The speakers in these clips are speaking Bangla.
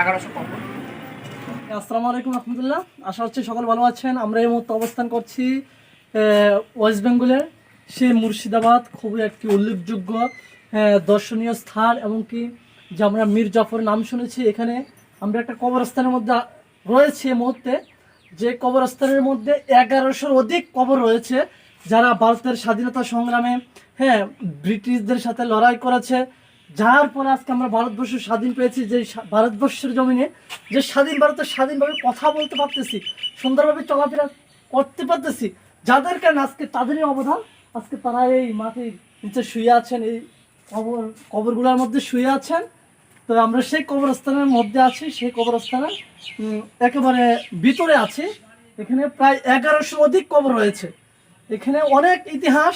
এগারোশো কবর আসসালামু আলাইকুম রহমতুল্লাহ। আশা হচ্ছে সকল ভালো আছেন। আমরা এই মুহূর্তে অবস্থান করছি ওয়েস্ট বেঙ্গলের সে মুর্শিদাবাদ, খুবই একটি উল্লেখযোগ্য দর্শনীয় স্থান এমনকি যে আমরা মীর জাফর নাম শুনেছি। এখানে আমরা একটা কবরস্থানের মধ্যে রয়েছে এই মুহূর্তে। যে কবরস্থানের মধ্যে এগারোশোর অধিক কবর রয়েছে, যারা ভারতের স্বাধীনতা সংগ্রামে হ্যাঁ ব্রিটিশদের সাথে লড়াই করেছে। যার পরে আজকে আমরা ভারতবর্ষ স্বাধীন পেয়েছি, যে ভারতবর্ষের জমিনে যে স্বাধীন ভারতে স্বাধীনভাবে কথা বলতে পারতেছি, সুন্দরভাবে চলাফেরা করতে পারতেছি, যাদের কারণে আজকে তাদেরই অবদান, আজকে তারা এই মাটির নিচে শুয়ে আছেন, এই কবর, কবরগুলোর মধ্যে শুয়ে আছেন। তো আমরা সেই কবরস্থানের মধ্যে আছি, সেই কবরস্থানের একেবারে ভিতরে আছি। এখানে প্রায় এগারোশো অধিক কবর রয়েছে। এখানে অনেক ইতিহাস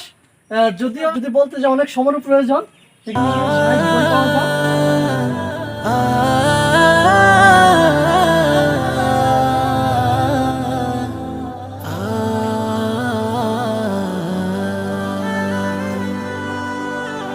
যদিও যদি বলতে যে অনেক সময়ের প্রয়োজন